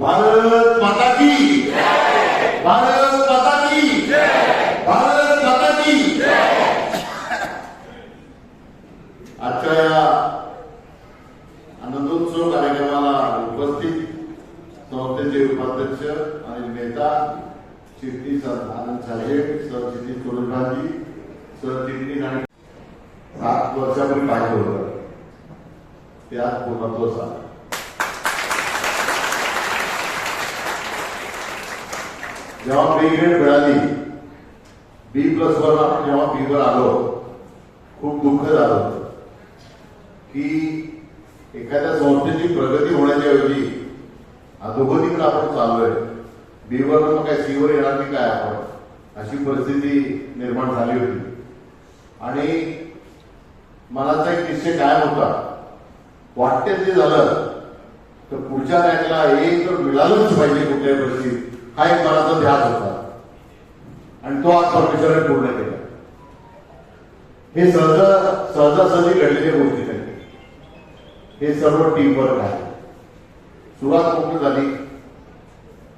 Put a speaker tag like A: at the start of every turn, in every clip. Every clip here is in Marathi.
A: भारत माता की भारत माता की भारत माता की आजच्या या आनंदोत्सव कार्यक्रमाला उपस्थित संस्थेचे उपाध्यक्ष आणि नेता चिटणीस आनंद साहेब सरचिटणीस सुरेशभाजी सरचिटणीस आणि सात वर्षापूर्वी पाहिजे होतं. त्यात पूर्णत्व आलं जेव्हा बी ग्रेड मिळाली बी प्लस वर आपण जेव्हा बी वर आलो खूप दुःख झालं की एखाद्या संस्थेची प्रगती होण्याच्या ऐवजी अधोगतीकडे आपण चाललोय. बी वर मग काय सी वर येणार की काय आपण? अशी परिस्थिती निर्माण झाली होती. आणि मनाचा एक निश्चय कायम होता. वाटते ते झालं तर पुढच्या रँकला एक तर मिळालंच पाहिजे कुठल्याही परिस्थितीत. हा एक मनाचा ध्यास होता. आणि तो आज परमेश्वराने पूर्ण केला. हे सहज सहजासहजी घडलेल्या गोष्टी नाही हे सर्व टीम वर्क आहे. सुरुवात कुठून झाली.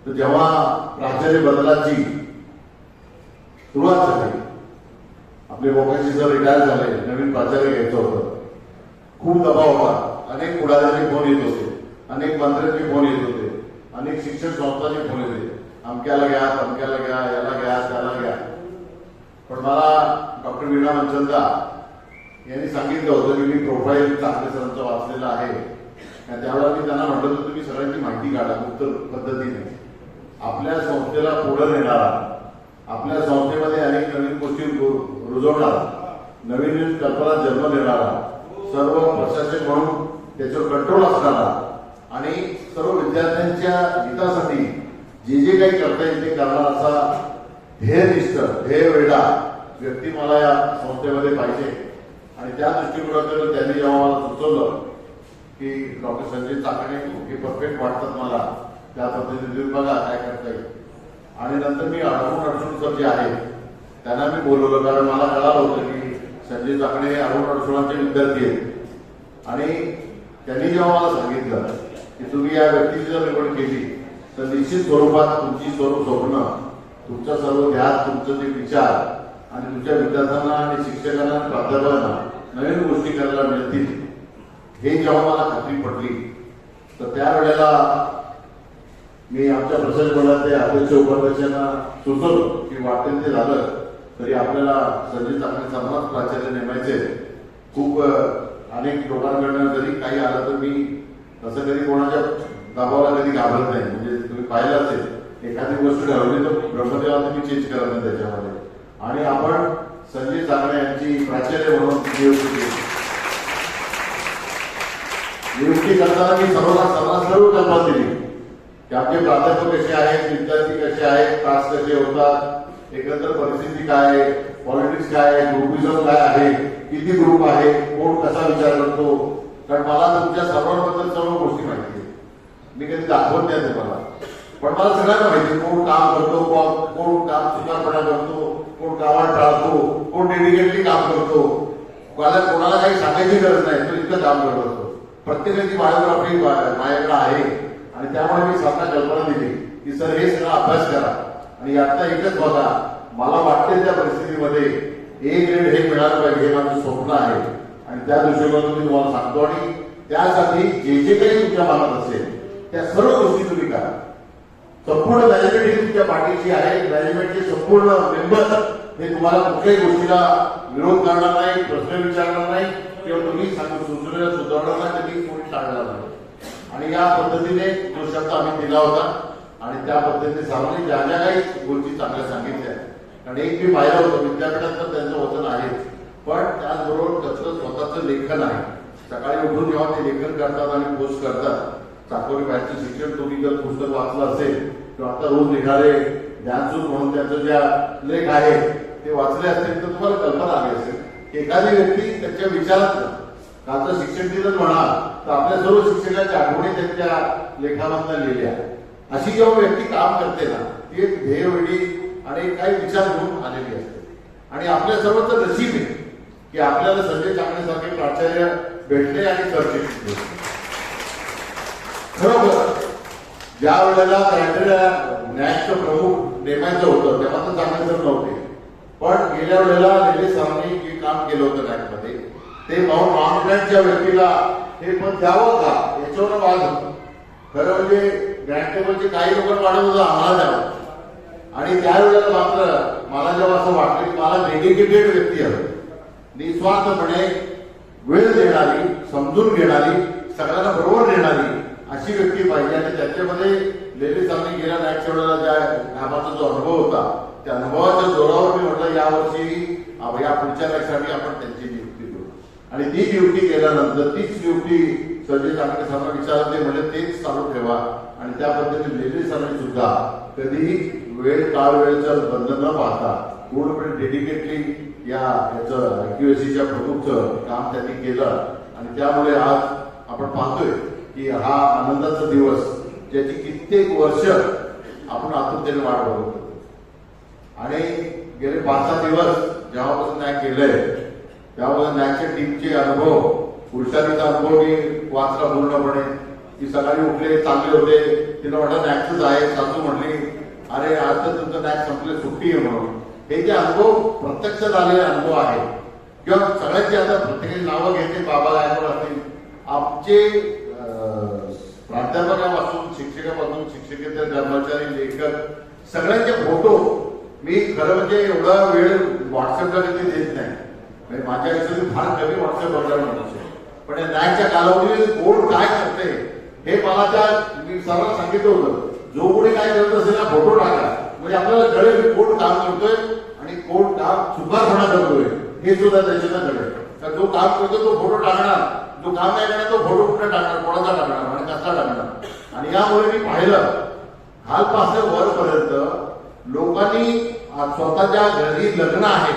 A: तर जेव्हा प्राचार्य बदलाची सुरुवात झाली आपले बोकाशी सर रिटायर झाले नवीन प्राचार्य घ्यायचं होतं. खूप दबाव होता. अनेक पुढाऱ्यांचे फोन येत होते. अनेक मंत्र्यांचे फोन येत होते. अनेक शिक्षण संस्थांचे फोन येते अमक्याला घ्या तमक्याला घ्या याला घ्या त्याला घ्या पण मला डॉक्टर वीणा मनचंदा यांनी सांगितलं होतं की मी प्रोफाईल चांगले सरांचं वाचलेलं आहे. त्यावेळेला मी त्यांना म्हटलं होतं तुम्ही सगळ्यांची माहिती काढा गुप्त पद्धतीने. आपल्या संस्थेला पुढे नेणारा आपल्या संस्थेमध्ये अनेक नवीन गोष्टी रु- रुजवणारा नवीन नवीन कल्पना जन्म देणारा सर्व प्रशासक म्हणून त्याच्यावर कंट्रोल असणारा आणि सर्व विद्यार्थ्यांच्या हितासाठी जे जे काही करता येईल ते करणार असा ध्येयनिष्ठ ध्येय वेडा व्यक्ती मला या संस्थेमध्ये पाहिजे. आणि त्या दृष्टिकोनातून त्यांनी जेव्हा मला सुचवलं की डॉक्टर संजय चाकणे हे परफेक्ट वाटतात मला त्या पद्धतीने बघा काय करता येईल. आणि नंतर मी अडवून अडचण सर जे आहे त्यांना मी बोलवलं कारण मला कळालं होतं की संजय चाकणे हे अरुण अडचणांचे विद्यार्थी आहेत. आणि त्यांनी जेव्हा मला सांगितलं की तुम्ही या व्यक्तीची जर निवड केली तर निश्चित स्वरूपात तुमची स्वरूप स्वप्न तुमचा सर्व ध्यास तुमचं जे विचार आणि तुमच्या विद्यार्थ्यांना आणि शिक्षकांना आणि प्राध्यापकांना नवीन गोष्टी करायला मिळतील हे जेव्हा मला खात्री पडली तर त्यावेळेला मी आमच्या प्रसाद मंडळाचे अध्यक्ष उपाध्यक्षांना सुचवलं की वाटेल ते झालं तरी आपल्याला संजय चाकणे समाज प्राचार्य नेमायचे. खूप अनेक लोकांकडनं जरी काही आलं तर मी तसं कधी कोणाच्या दाबावला कधी घाबरत नाही म्हणजे तुम्ही पाहिलं असेल एखादी गोष्ट ठरवली तर ब्रह्मदेवाला तुम्ही चेंज करत नाही त्याच्यामध्ये आणि आपण संजय चाकणे यांची प्राचार्य म्हणून नियुक्ती केली नियुक्ती करताना मी सर्वांना सर्वांना सर्व कल्पना दिली की आपले प्राध्यापक कसे आहेत विद्यार्थी कसे आहेत क्लास कसे होतात एकंदर परिस्थिती काय आहे पॉलिटिक्स काय आहे ग्रुपिझम काय आहे किती ग्रुप आहे कोण कसा विचार करतो कारण मला तुमच्या सर्वांबद्दल सर्व गोष्टी माहिती मी कधी दाखवत नाही तुम्हाला पण मला सगळ्यांना माहिती कोण काम करतो कोण कोण काम सुधारपणा करतो कोण कामात टाळतो कोण डेडिकेटली काम करतो. कोणाला कोणाला काही सांगायची गरज नाही तो इतकं काम करत असतो. प्रत्येकाची बायोग्राफी माझ्याकडे आहे. आणि त्यामुळे मी स्वतः कल्पना दिली की सर हे सगळं अभ्यास करा. आणि यातला एकच बघा मला वाटते त्या परिस्थितीमध्ये ए ग्रेड हे मिळालं पाहिजे हे माझं स्वप्न आहे. आणि त्या दृष्टिकोनातून मी तुम्हाला सांगतो. आणि त्यासाठी जे जे काही तुमच्या मनात असेल त्या सर्व गोष्टी तुम्ही करा. संपूर्ण मॅनेजमेंट ही तुमच्या पाठीशी आहे. मॅनेजमेंटचे संपूर्ण मेंबर हे तुम्हाला कुठल्याही गोष्टीला विरोध करणार नाही प्रश्न विचारणार नाही. किंवा तुम्ही सांगू सुधारणार नाही कधी कोणी टाळणार नाही. आणि या पद्धतीने जो शब्द आम्ही दिला होता आणि त्या पद्धतीने सर्वांनी ज्या ज्या काही गोष्टी चांगल्या सांगितल्या. कारण एक मी पाहिलं होतं विद्यापीठात तर त्यांचं वचन आहे. पण त्याचबरोबर त्याचं स्वतःचं लेखन आहे. सकाळी उठून जेव्हा ते लेखन करतात आणि पोस्ट करतात चाकोरी बाहेरचं शिक्षण तुम्ही जर पुस्तक वाचलं असेल किंवा आता रोज निघाले ज्ञानसूर म्हणून त्यांचं ज्या लेख आहे ते वाचले असतील तर तुम्हाला कल्पना आली असेल. एखादी व्यक्ती त्याच्या विचारात कालचं शिक्षण दिलं म्हणा तर आपल्या सर्व शिक्षकाच्या आठवणी त्यांच्या लेखामधनं लिहिल्या. अशी जेव्हा व्यक्ती काम करते ना ती एक ध्येयवेळी आणि काही विचार घेऊन आलेली असते. आणि आपल्या सर्वांचं नशीब आहे की आपल्याला संजय चांगल्यासारखे प्राचार्य भेटले आणि चर्चेत खरोखर ज्या वेळेला क्रायटेरिया नॅशचं प्रमुख नेमायचं होतं तेव्हा तर चांगले जर नव्हते. पण गेल्या वेळेला लेले सरांनी जे काम केलं होतं नॅकमध्ये ते पाहून नॉन व्यक्तीला हे पण द्यावं का? याच्यावर वाद होता. खरं म्हणजे ग्रँट टेबलचे काही लोक वाढत होतं आम्हाला द्यावं. आणि त्यावेळेला मात्र मला जेव्हा असं वाटलं की मला डेडिकेटेड व्यक्ती हवी. निस्वार्थपणे वेळ देणारी समजून घेणारी सगळ्यांना बरोबर नेणारी अशी व्यक्ती पाहिजे आणि त्याच्यामध्ये लेडीज आम्ही गेल्या नाईट वेळेला ज्या कामाचा जो अनुभव होता त्या अनुभवाच्या जोरावर मी म्हटलं यावर्षी या पुढच्या नाईटसाठी आपण त्यांची नियुक्ती करू. आणि ती नियुक्ती केल्यानंतर तीच नियुक्ती संजय चांगले सरांना विचारलं ते म्हणजे तेच चालू ठेवा. आणि त्या पद्धतीने लेडीज आम्ही सुद्धा कधीही वेळ काळ वेळेचं बंद न पाहता पूर्णपणे डेडिकेटली या याचं अॅक्युएसीच्या प्रमुखचं काम त्यांनी केलं. आणि त्यामुळे आज आपण पाहतोय की हा आनंदाचा दिवस ज्याची कित्येक वर्ष आपण आतुरतेने वाट बघत होतो. आणि गेले पाच सहा दिवस जेव्हापासून न्याय केलंय तेव्हापासून न्यायच्या टीमचे अनुभव पुरुषांचा अनुभव मी वाचला पूर्णपणे. की सकाळी उठले चांगले होते. तिला वाटत नॅक्सच आहे. सासू म्हणली अरे आज तर तुमचं नॅक संपले सुट्टी आहे म्हणून. हे जे अनुभव प्रत्यक्ष झालेले अनुभव आहे किंवा सगळ्यांची आता प्रत्येकाची नावं घेते बाबा गायकवाड असतील. आमचे प्राध्यापकापासून शिक्षकापासून शिक्षकेतर कर्मचारी लेखक सगळ्यांचे फोटो मी खरं म्हणजे एवढा वेळ व्हॉट्सअपला कधी देत नाही. म्हणजे माझ्या आयुष्यात फार कमी व्हॉट्सअप बघायला पण या न्यायच्या कालावधीत कोण काय करते हे मला त्या मी सरांना सांगितलं होतं. जो कोणी काय करत असेल ना फोटो टाका. म्हणजे आपल्याला कळेल कोण काम करतोय आणि कोण काम सुधारपणा करतोय. हे सुद्धा त्याच्यानं कळेल. तर जो काम करतो तो फोटो टाकणार. जो काम नाही करणार तो फोटो कुठे टाकणार कोणाचा टाकणार आणि कसा टाकणार? आणि यामुळे मी पाहिलं कालपासून वरपर्यंत लोकांनी स्वतःच्या घरी लग्न आहे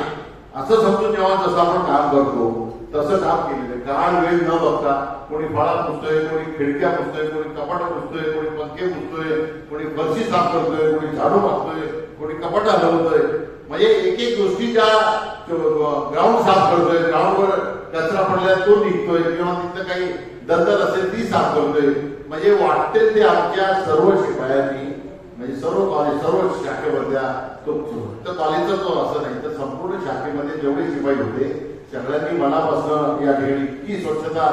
A: असं समजून जेव्हा जसं आपण काम करतो तसं काम केलेलं आहे. काळ वेळ न बघता कोणी फळा पुसतोय कोणी खिडक्या पुसतोय कोणी कपाट पुसतोय कोणी पंखे पुसतोय कोणी फरशी साफ करतोय कोणी झाडू मागतोय कोणी कपाट हलवतोय म्हणजे एक एक गोष्टीच्या ग्राउंड साफ करतोय ग्राउंडवर कचरा पडला तो निघतोय किंवा तिथं काही दंतल असेल ती साफ करतोय म्हणजे वाटते ते आमच्या सर्व शिपायांनी म्हणजे सर्व कॉलेज सर्व शाखेमधल्या तो फक्त कॉलेजचा तो असं नाही तर संपूर्ण शाखेमध्ये जेवढे शिपाई होते सगळ्यांनी मनापासून या ठिकाणी इतकी स्वच्छता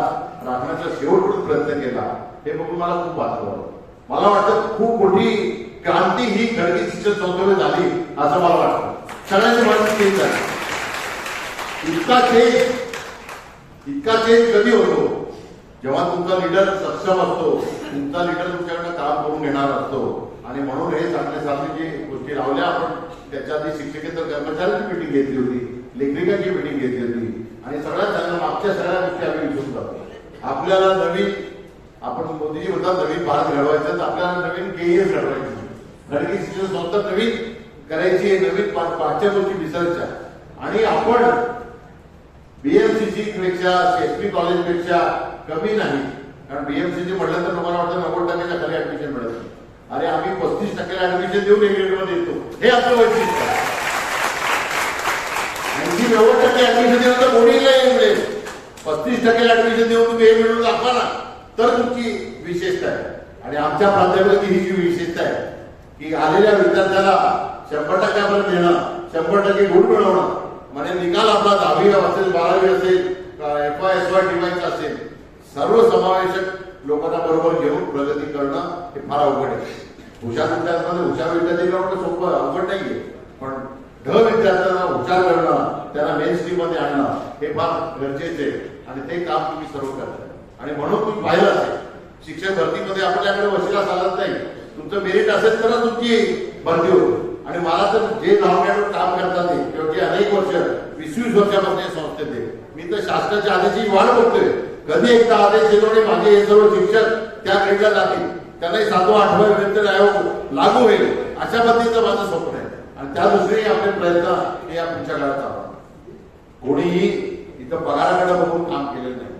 A: राखण्याचा शेवटपर्यंत प्रयत्न केला हे बघून मला खूप वाटलं. मला वाटतं खूप मोठी क्रांती ही खडकी शिक्षण संस्थेमध्ये झाली असं मला वाटतं. सगळ्यांची माहिती चेंज झाली इतका चेंज इतका चेंज कधी होतो? जेव्हा तुमचा लीडर सक्षम असतो तुमचा लीडर तुमच्याकडे काम करून घेणार असतो आणि म्हणून हे चांगले चांगले जे गोष्टी लावल्या आपण त्याच्या आधी शिक्षकेतर कर्मचाऱ्यांची मिटिंग घेतली होती. लेखनिकांची मिटिंग घेतली होती. आणि सगळ्यात चांगलं मागच्या सगळ्या गोष्टी आम्ही विसरून जातो. आपल्याला नवीन आपण मोदीजी म्हणतात नवीन भारत घडवायचं तर आपल्याला नवीन केएस घडवायची खडकी शिक्षण संस्था नवीन करायची नवीन पाचच्या गोष्टी विसरायच्या. आणि आपण बीएमसीसी पेक्षा एसपी कॉलेजपेक्षा कमी नाही. कारण बीएमसीसी म्हटलं तर तुम्हाला वाटतं नव्वद टक्क्याच्या खाली ऍडमिशन मिळत अरे आम्ही पस्तीस टक्क्याला ऍडमिशन देऊन एक ग्रेडमध्ये येतो हे आपलं वैशिष्ट्य नव्वद टक्के ऍडमिशन दिलं तर कोणीला मिळेल पस्तीस टक्के ऍडमिशन देऊन तुम्ही हे मिळून दाखवा ना. तर तुमची विशेषता आहे. आणि आमच्या प्राध्यापकाची ही जी विशेषता आहे की आलेल्या विद्यार्थ्याला शंभर टक्क्यापर्यंत देणं शंभर टक्के गुण मिळवणं म्हणजे निकाल आपला दहावी असेल बारावी असेल एफ आय एस वाय डिवायचा असेल सर्व समावेशक लोकांना बरोबर घेऊन प्रगती करणं हे फार अवघड आहे. हुशार विद्यार्थ्यांमध्ये हुशार विद्यार्थी लावणं सोपं अवघड नाहीये. पण ढ विद्यार्थ्यांना हुशार करणं त्यांना मेन स्ट्रीममध्ये आणणं हे फार गरजेचे आहे. आणि ते काम तुम्ही सर्व करताय. आणि म्हणून तुम्ही पाहिलं असेल शिक्षक भरतीमध्ये आपल्याकडे वशिला चालत नाही. तुमचं मेरिट असेल तरच तुमची भरती होते आणि मला तर जे धावण्यावर काम करतात ते किंवा जे अनेक वर्ष वीस वीस वर्षामध्ये संस्थेत मी तर शासनाच्या आदेशाची वाट बघतोय. कधी एकदा आदेश येतो आणि माझे हे सर्व शिक्षक त्या ग्रेडला जातील. त्यांनाही सातवा आठवा वेतन आयोग लागू होईल. अशा पद्धतीचं माझं स्वप्न आहे. आणि त्या दृष्टीने आपले प्रयत्न हे या पुढच्या काळात चालतात कोणीही इथं पगाराकडे बघून काम केलेलं नाही.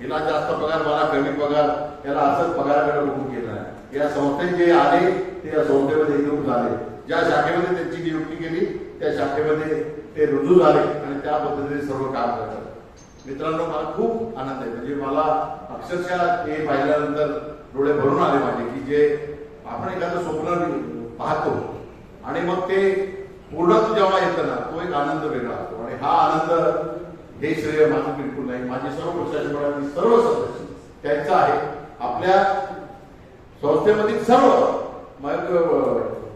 A: हिला जास्त पगार मला कमी पगार याला असंच पगाराकडे बघून केलं नाही. या संस्थेत जे आले ते या संस्थेमध्ये येऊन झाले. ज्या शाखेमध्ये त्यांची नियुक्ती केली त्या शाखेमध्ये ते रुजू झाले आणि त्या पद्धतीने सर्व काम करतात. मित्रांनो मला खूप आनंद आहे. म्हणजे मला अक्षरशः हे पाहिल्यानंतर डोळे भरून आले माझे की जे आपण एखादं स्वप्न पाहतो आणि मग ते पूर्ण जेव्हा येतं ना तो एक आनंद वेगळा असतो. आणि हा आनंद हे श्रेय माझं बिलकुल नाही. माझे सर्व पक्षाची मंडळातील सर्व सदस्य त्यांचं आहे. आपल्या संस्थेमधील सर्व मग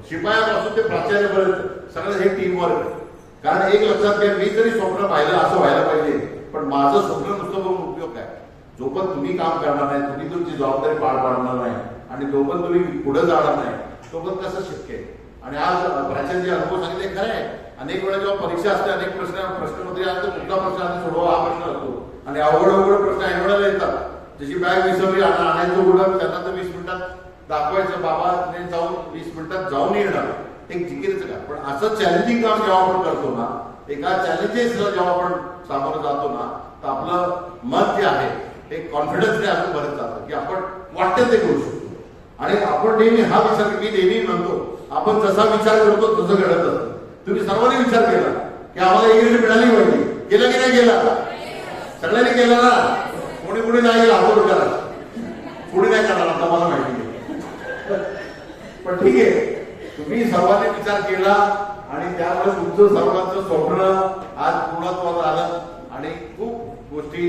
A: शिपायापासून ते प्राचार्यपर्यंत सगळं हे टीम वर्क कारण एक लक्षात घ्या मी जरी स्वप्न पाहिलं असं व्हायला पाहिजे पण माझं स्वप्न नुसतं बघून उपयोग काय? जोपर्यंत तुम्ही काम करणार नाही तुम्ही तुमची जबाबदारी पार पाडणार नाही आणि जोपर्यंत तुम्ही पुढे जाणार नाही तोपर्यंत कसं शक्य आहे? आणि आज प्राचार्य अनुभव सांगितले खरं आहे अनेक वेळा जेव्हा परीक्षा असते अनेक प्रश्न प्रश्नमध्ये असते मुद्दा प्रश्न असतो सोडवा हा प्रश्न असतो. आणि अवघड अवघड प्रश्न ऐन येतात. जशी बॅग विसरली आणायचं उघडं त्यांना तर वीस मिनिटात दाखवायचं बाबाने जाऊन वीस मिनिटात जाऊन येणार. एक जिकिरीचं काम पण असं चॅलेंजिंग काम जेव्हा आपण करतो ना एका चॅलेंजेसला जेव्हा आपण सामोरं जातो ना तर आपलं मन जे आहे ते कॉन्फिडन्सने आपण भरत जातं की आपण वाटतं ते करू शकतो. आणि आपण नेहमी हा विचार मी नेहमी म्हणतो आपण जसा विचार करतो तसं घडत असतं. तुम्ही सर्वांनी विचार केला की आम्हाला इंग्रजी मिळाली पाहिजे. केलं की नाही गेला? सगळ्यांनी केलं ना? कोणी कोणी नाही गेला हातो करा कोणी नाही करणार आता मला माहिती आहे पण ठीक आहे. तुम्ही सर्वांनी विचार केला आणि त्यामुळे तुमचं सर्वांचं स्वप्न आज पूर्णत्वाला आलं आणि खूप गोष्टी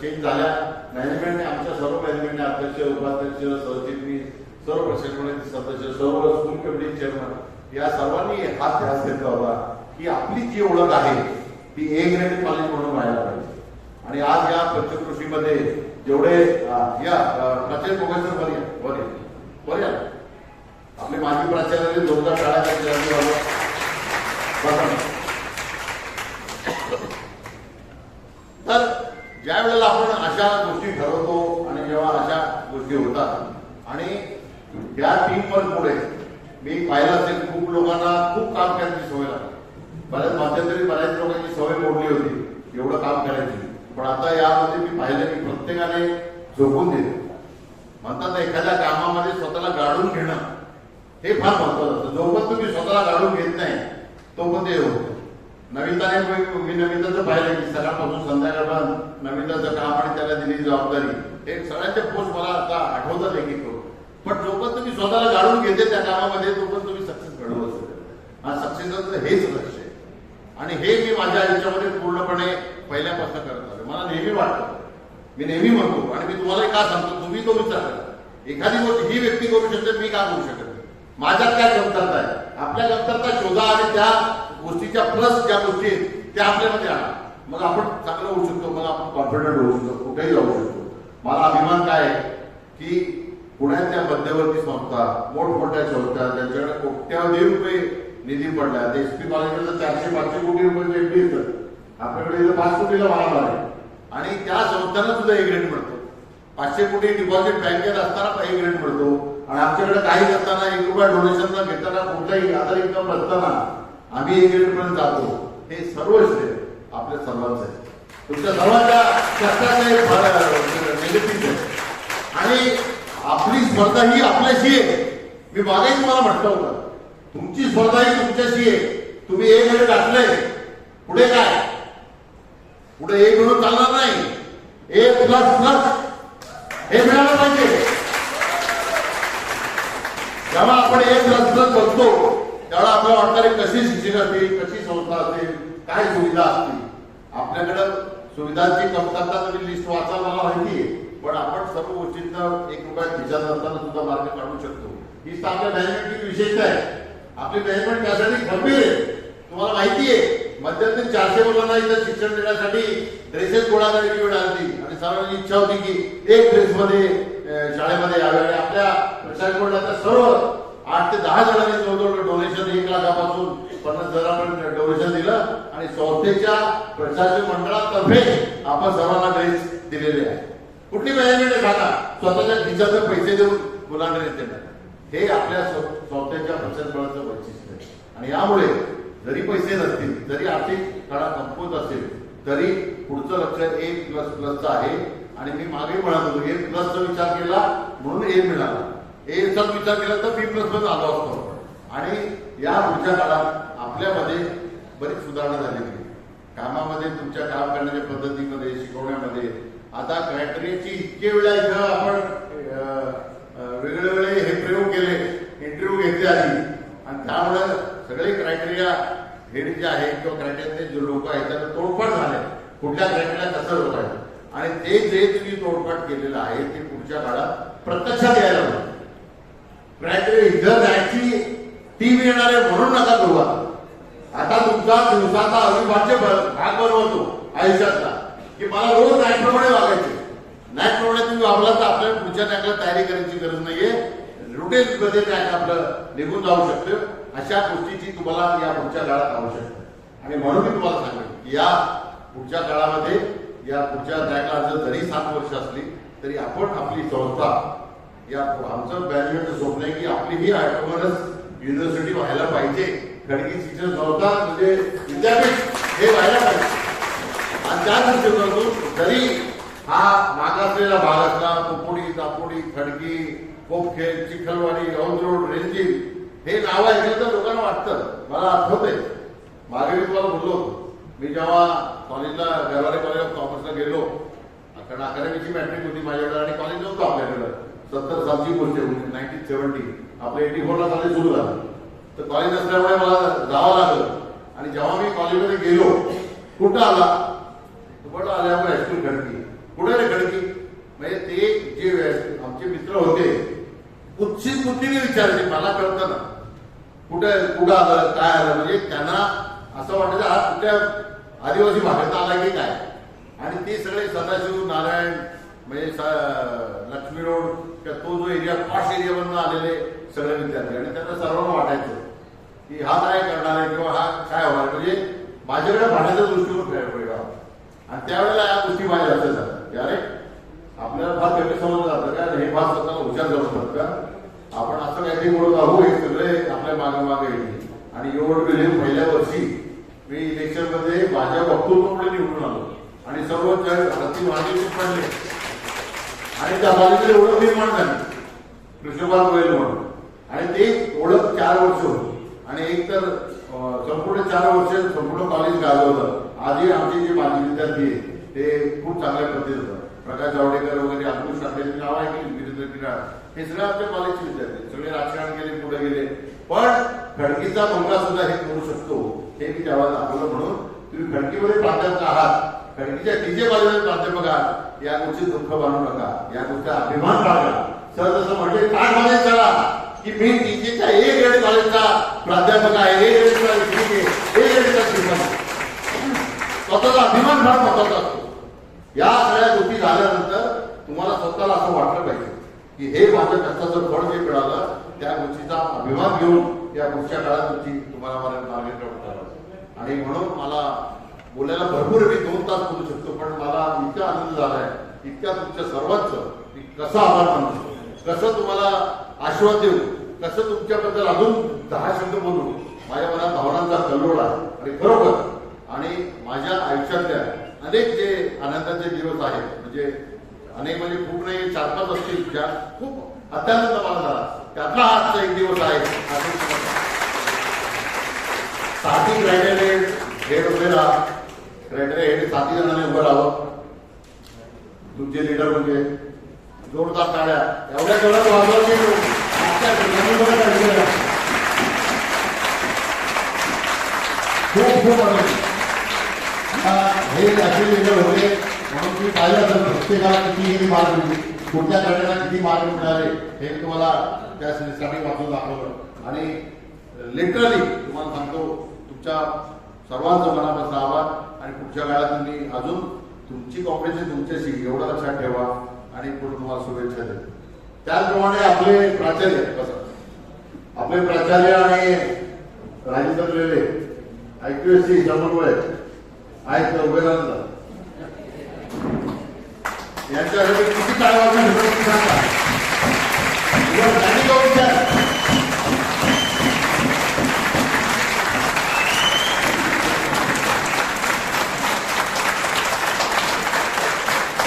A: चेंज झाल्या. मॅनेजमेंटने आमच्या सर्व मॅनेजमेंटने अध्यक्ष उपाध्यक्ष सरचिटणीस सर्व प्रशासनाचे सदस्य सर्व स्कूल कमिटी चेअरमन या सर्वांनी हा ध्यास घेतला होता की आपली जी ओळख आहे ती ए ग्रेड कॉलेज म्हणून व्हायला पाहिजे. आणि आज या पंचकृषीमध्ये जेवढे या प्राचार्य प्रोफेसर बरे बरे बरे या आपले माजी प्राचार्य जोरदार शाळा तर ज्या वेळेला आपण अशा गोष्टी ठरवतो आणि जेव्हा अशा गोष्टी होतात आणि या टीम पण पुढे. मी पाहिलं असेल खूप लोकांना खूप काम करायची सवय लागली. बऱ्याच मध्यंतरी बऱ्याच लोकांची सवय मोडली होती एवढं काम करायची. पण आता यामध्ये मी पाहिलं की प्रत्येकाने झोपून दिलं. म्हणतात एखाद्या कामामध्ये स्वतःला गाडून घेणं हे फार महत्वाचं असतं. जोपर्यंत तुम्ही स्वतःला गाडून घेत नाही तोपर्यंत हे होतं. नमिताने मी- मी नमिताचं पाहिलं की सकाळपासून संध्याकाळपर्यंत नमिताचं काम आणि त्याला दिलेली जबाबदारी हे सगळ्यांचे पोस्ट मला आता आठवतात एक एक करून. पण जोपर्यंत तुम्ही स्वतःला जाणून घेते त्या कामामध्ये तोपर्यंत तुम्ही सक्सेस घडवू असेल हा सक्सेसचं हेच लक्ष आहे. आणि हे मी माझ्या आयुष्यामध्ये पूर्णपणे पहिल्यापासून करत आलो मला नेहमी वाटतं मी नेहमी म्हणतो आणि मी तुम्हाला का सांगतो तुम्ही तो विचार करा. एखादी गोष्ट ही व्यक्ती करू शकते मी का करू शकत माझ्यात काय कमतरता आहे? आपल्या कमतरता शोधा आणि त्या गोष्टीच्या प्लस ज्या गोष्टी आहेत त्या आपल्यामध्ये आणा. मग आपण चांगलं होऊ शकतो मग आपण कॉन्फिडंट होऊ शकतो कुठेही जाऊ शकतो. मला अभिमान काय आहे की पुण्यातल्या मध्यवर्ती संस्था मोठमोठ्या संस्था त्यांच्याकडे कोट्यावधी रुपये निधी पडला. एस पी कॉलेजला चारशे पाचशे कोटी रुपये एमडी येतं आपल्याकडे इथं पाच कोटीला वाहन आहे आणि त्या संस्थांना सुद्धा एक ग्रेड मिळतो. पाचशे कोटी डिपॉझिट बँकेत असताना एक ग्रेड मिळतो. आणि आमच्याकडे काही करताना एक रुपया डोनेशन न घेताना कोणताही आधार इन्कम नसताना आम्ही एक ग्रेड पर्यंत जातो. हे सर्व श्रेय आपल्या सर्वांचं आहे. तुमच्या सर्वांच्या कष्टाचं हे फळ निगेटिव्ह आहे आणि आपली स्पर्धा ही आपल्याशी आहे. मी मागेही तुम्हाला म्हटलं होतं. तुमची स्पर्धा ही तुमच्याशी आहे. तुम्ही एक वेळ टाकले पुढे काय? पुढे एक म्हणून चालणार नाही. एक प्लस प्लस हे मिळालं पाहिजे. जेव्हा आपण एक प्लस प्लस बघतो तेव्हा आपल्याला वाटणारे कशी शिक्षक असतील? कशी संस्था असेल काय सुविधा असतील? आपल्याकडं सुविधांची कमतरता तुम्ही लिस्ट वाचायला मला माहिती आहे. पण आपण सर्व गोष्टींचा एक रुपयात विचार असताना सुद्धा मार्ग काढू शकतो. ही तर आपल्या मॅनेजमेंटची विशेषता आहे. आपली मॅनेजमेंट त्यासाठी खंबीर आहे. तुम्हाला माहिती आहे मध्यंतरी चारशे मुलांना इथं शिक्षण देण्यासाठी ड्रेसेस गोळा करायची वेळ आली आणि सर्वांची इच्छा होती की एक ड्रेस मध्ये शाळेमध्ये यावे. आणि आपल्या प्रशासक मंडळाचा सर्व आठ ते दहा जणांनी जवळजवळ डोनेशन एक लाखापासून पन्नास हजारापर्यंत डोनेशन दिलं. आणि संस्थेच्या प्रशासक मंडळातर्फे आपण सर्वांना ड्रेस दिलेले आहे. कुठली मॅनेजमेंट आहे स्वतःच्या खिशातून पैसे देऊन मुलांना ड्रेस हे आपल्या सं- संस्थेच्या बळाचं वैशिष्ट्य आहे. आणि यामुळे जरी पैसे नसतील जरी आर्थिक काळा कमकुवत असेल तरी पुढचं लक्ष ए प्लस प्लसचं आहे. आणि मी मागे म्हणत होतो ए प्लसचा विचार केला म्हणून ए मिळाला. एचा विचार केला तर बी प्लसमध्ये आलो असतो. आणि या पुढच्या काळात आपल्यामध्ये बरीच सुधारणा झालेली कामामध्ये तुमच्या काम करण्याच्या पद्धतीमध्ये शिकवण्यामध्ये आता क्रायटेरियाची इतके वेळा इथं आपण वेगळे हे प्रयोग केले इंटरव्ह्यू घेतले आधी. आणि त्यामुळे सगळे क्रायटेरिया हे जे आहे किंवा क्रायटेरियाचे जे लोक आहेत त्यांना तोडफाड झाले कुठल्या क्रायटेरिया कसं होत आहे आणि ते जे तुम्ही तोडफाड केलेलं आहे ते पुढच्या काळात प्रत्यक्षात यायला हवं. क्रायटेरिया इथं जायची टीम येणार आहे म्हणून नका करू आता तुमचा दिवसाचा अविभाज्य भाग बनवतो आयुष्यातला. की मला रोज नॅटप्रमाणे वागायचे. नॅटप्रमाणे तुम्ही वागला तर आपल्याला पुढच्या नॅकला तयारी करायची गरज नाहीये. रुटीन मध्ये नॅक आपलं निघून जाऊ शकतं. अशा गोष्टीची तुम्हाला या पुढच्या काळात आवश्यक आणि म्हणून मी तुम्हाला सांगेन की या पुढच्या काळामध्ये या पुढच्या नॅकला जर जरी सात वर्ष असली तरी आपण आपली संस्था या आमचं मॅनेजमेंटचं स्वप्न आहे की आपली ही ऑटोनॉमस युनिव्हर्सिटी व्हायला पाहिजे. खडकी शिक्षण संस्था म्हणजे विद्यापीठ हे व्हायला पाहिजे. आणि त्या दृष्टिकोनातून जरी हा मागासलेला भाग असला कुपुडी तापोडी खडकी कोपखेड चिखलवाडी औंधरोड रेंजी हे नाव ऐकलं तर लोकांना वाटतं. मला आठवतंय. मागे मी तुम्हाला बोललो मी जेव्हा कॉलेजला गरवारे कॉलेज ऑफ कॉमर्सला गेलो कारण अकॅडमीची मॅट्रिक होती माझ्याकडे आणि कॉलेज नव्हतं आपल्याकडे. सत्तर सालची गोष्ट होती नाईन्टीन सेव्हन्टी आपलं एटी फोरला कॉलेज सुरू झालं. तर कॉलेज असल्यामुळे मला जावं लागलं. आणि जेव्हा मी कॉलेजमध्ये गेलो कुठं आला? वड आल्यामुळे हायस्कूल खडकी कुठे रे घडकी म्हणजे ते जे आमचे मित्र होते कुठची बुद्धीने विचारले मला कळतं ना. कुठे कुठं आलं काय आलं म्हणजे त्यांना असं वाटायचं हा कुठल्या आदिवासी भागात आला की काय. आणि ते सगळे सदाशिव नारायण म्हणजे लक्ष्मी रोड किंवा तो जो एरिया पॉश एरियामधून आलेले सगळे विद्यार्थी. आणि त्यांना सर्वांना वाटायचं की हा काय करणार आहे किंवा हा काय होणार म्हणजे माझ्याकडे भाड्याचा दृष्टिकोन वेगळा वेगळा होता. आणि त्यावेळेला या गोष्टी माझ्या लक्षात झाल्या की अरे आपल्याला फार कमी समजलं जातं का हे फार स्वतःला हुशार समजतात का आपण असं काहीतरी बोलत आहो हे सगळे आपल्या मागे मागे येतील आणि एवढं गेले पहिल्या वर्षी मी इलेक्शनमध्ये माझ्या वक्तृत्वामुळे निवडून आलो आणि सर्व जण हाती मागे पडले आणि त्या बाजूला ओळख निर्माण झाली कृष्णपाल गोयल म्हणून आणि ते ओळख चार वर्ष होती आणि एक तर अं, संपूर्ण चार वर्ष संपूर्ण कॉलेज गाजवलं आजही आमचे जे माजी विद्यार्थी आहेत ते खूप चांगल्या पद्धतीत होतात प्रकाश जावडेकर वगैरे अंकुश टाकले नाव वीरेंद्र हे सगळे आपले कॉलेजचे विद्यार्थी सगळे राजकारण गेले पुढे गेले. पण खडकीचा मुलगा सुद्धा हे करू शकतो. हे मी त्यावेळेला दाखवलं म्हणून. तुम्ही खडकीमध्ये प्राध्यापक आहात. खडकीच्या टीचे कॉलेजमध्ये प्राध्यापक आहात. या गोष्टी दुःख बांधू नका. या गोष्टी अभिमान बाळगा. सर जसं म्हणजे काय कॉलेज करा की मी टीचेच्या ए ग्रेड कॉलेजचा प्राध्यापक आहे. ए ग्रेडचा ए ग्रेडचा श्रीमंत स्वतःचा अभिमान फार महत्त्वाचा असतो. या सगळ्या गोष्टी झाल्यानंतर तुम्हाला स्वतःला असं वाटलं पाहिजे की हे माझ्या कष्टाचं फळ जे मिळालं त्या गोष्टीचा अभिमान घेऊन या पुढच्या काळात तुमची तुम्हाला मला मार्गदर्शन आणि म्हणून मला बोलायला भरपूर मी दोन तास बोलू शकतो पण मला इतका आनंद झालाय इतक्या तुमच्या सर्वांचं मी कसा आभार मानतो. कसं तुम्हाला आशीर्वाद देऊ कसं तुमच्याबद्दल अजून दहा शब्द बोलू माझ्या मनात भावनांचा कल्लोळ आहे. आणि खरोखर आणि माझ्या आयुष्यातल्या अनेक जे आनंदाचे दिवस आहेत म्हणजे अनेक म्हणजे खूप नाही चार पाच असतील ज्या खूप अत्यानंद मला झाला त्यातला आजचा एक दिवस आहे. असं मी साथी क्रायटेरिया हेड उभे राहा क्रायटेरिया हेड साथी जणांनी उभं राहावं. तुमचे लिडर म्हणजे जोरदार टाळ्या. एवढ्या जोरात वाजवायचे खूप खूप हे असे लिडर होते. म्हणून तुम्ही पाहिलं तर प्रत्येकाला किती किती मिळते मिळतील कुठल्या गटाला किती मार्ग मिळाले? हे मी तुम्हाला त्या सिरीजसाठी वाचून दाखवलं. आणि लिटरली तुम्हाला सांगतो तुमच्या सर्वांचं मनापासून आवाज आणि पुढच्या काळात तुम्ही अजून तुमची कॉम्पिटिशन तुमच्याशी एवढं लक्षात ठेवा. आणि पुढे तुम्हाला शुभेच्छा देतो. त्याचप्रमाणे आपले प्राचार्य कसं? आपले प्राचार्य आणि राजेंद्र लेले सी समन्वय आहेत. उभेरांचा यांच्यासाठी किती काय वाजून सांगा उभं राहिली का विचार?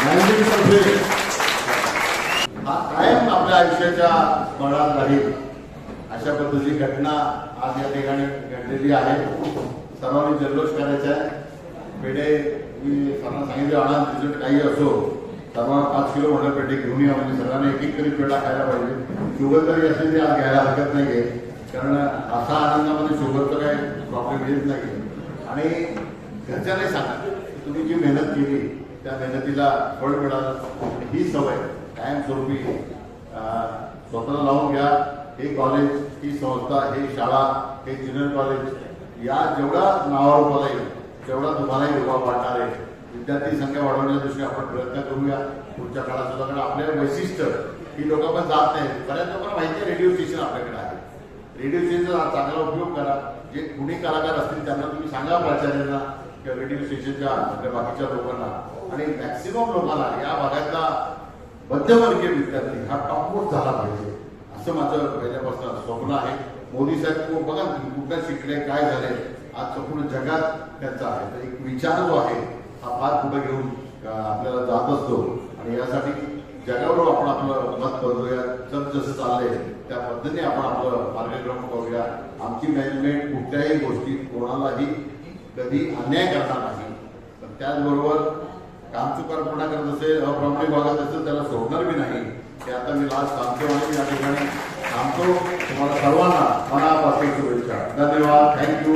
A: नाईन्टीन पर्सेंट हा कायम आपल्या आयुष्याच्या स्मरणात राहील अशा पद्धतीची घटना आज या ठिकाणी घडलेली आहे सर्वांनी जल्लोष करायचा आहे पेढे मी सर्वांना सांगितले आणा रिझल्ट काही असो सर्वांना पाच किलो म्हणलं पेढे घेऊन या म्हणजे सर्वांना एक एक तरी पेढा खायला पाहिजे. शुगर तरी असेल ते आज घ्यायला हरकत नाही आहे. कारण असा आनंदामध्ये शुगरचं काय प्रॉब्लेम येत नाही आणि घरच्याने सांगा तुम्ही जी मेहनत केली त्या मेहनतीला फळ मिळालं. ही सवय कायमस्वरूपी स्वतःला लावून घ्या. हे कॉलेज ही संस्था हे शाळा हे ज्युनियर कॉलेज या जेवढा नावावर येईल तेवढा तुम्हालाही रुपा वाढणार आहे. विद्यार्थी संख्या वाढवण्याच्या दृष्टीने आपण प्रयत्न करूया. पुढच्या काळात सुद्धा. कारण आपल्या वैशिष्ट्य ही लोक पण जात नाही बऱ्याच लोकांना माहिती आहे रेडिओ स्टेशन आपल्याकडे आहे. रेडिओ स्टेशनचा चांगला उपयोग करा. जे कुणी कलाकार असतील त्यांना तुम्ही सांगा प्राचार्यांना किंवा रेडिओ स्टेशनच्या बाकीच्या लोकांना. आणि मॅक्सिमम लोकांना या भागातला मध्यमवर्गीय विद्यार्थी हा टॉपमोस्ट झाला पाहिजे. असं माझं पहिल्यापासून स्वप्न आहे. मोदी साहेब बघा कुठं शिकले काय झाले? आज संपूर्ण जगात त्यांचा आहे. तर एक विचार जो आहे हा पाच पुढे घेऊन आपल्याला जात असतो. आणि यासाठी जगावर आपण आपलं मत बदलूया जग जसं चाललंय त्या पद्धतीने आपण आपलं मार्गक्रम करूया. आमची मॅनेजमेंट कुठल्याही गोष्टीत कोणालाही कधी अन्याय करणार नाही. पण त्याचबरोबर कामचुकारपणा करत असेल अप्रमाणिक वागत असेल त्याला सोडणार बी नाही. ते आता मी लास्ट सांगतो आणि या ठिकाणी सांगतो तुम्हाला सर्वांना मनापासून शुभेच्छा. धन्यवाद. थँक्यू